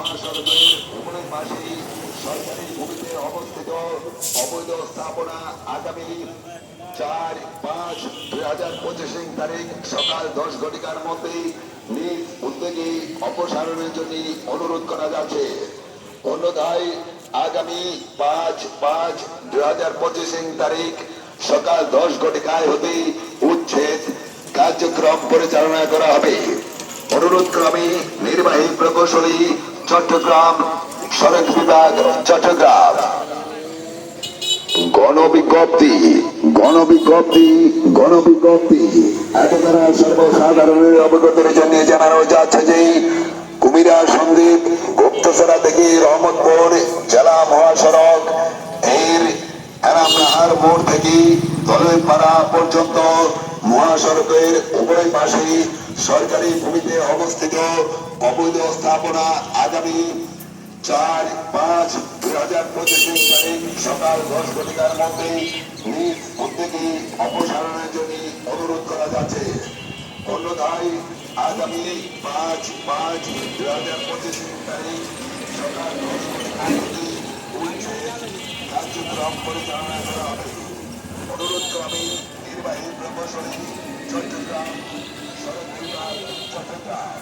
মহাসড়কের স্থাপনা আগামী পাঁচ অনুরোধ করা যাচ্ছে। অন্যথায় আগামী পাঁচ পাঁচ দুই হাজার পঁচিশ তারিখ সকাল দশ ঘটিকায় হতে উচ্ছেদ কার্যক্রম পরিচালনা করা হবে। অনুরোধ ক্রমে নির্বাহী প্রকৌশলী চট্টগ্রাম সড়ক বিভাগ, চট্টগ্রাম। গণবিজ্ঞপ্তি গণবিজ্ঞপ্তি গণবিজ্ঞপ্তি। এত সর্বসাধারণের অবগতির জন্য জানানো যাচ্ছে যে কুমিরা সন্দ্বীপ গুপ্তসরা থেকে রহমতপুর জেলা মহাসড়ক এর এরামনাহার মোড় থেকে দলেপাড়া পর্যন্ত মহাসড়কের উভয় পাশে সরকারি ভূমিতে অবস্থিত অবৈধ স্থাপনা আগামী চার পাঁচ দুই হাজার পঁচিশ তারিখ সকাল দশ ঘটিকার মধ্যে নিজ উদ্যোগে অপসারণের জন্য অনুরোধ করা যাচ্ছে। অন্যথায় আগামী পাঁচ পাঁচ দুই হাজার পঁচিশ তারিখ সকাল দশ ঘটিকার মধ্যে কার্যক্রম পরিচালনা করা হবে। অনুরোধ ক্রমে নির্বাহী প্রকৌশলী চট্টগ্রাম সড়ক চট্টগ্রাম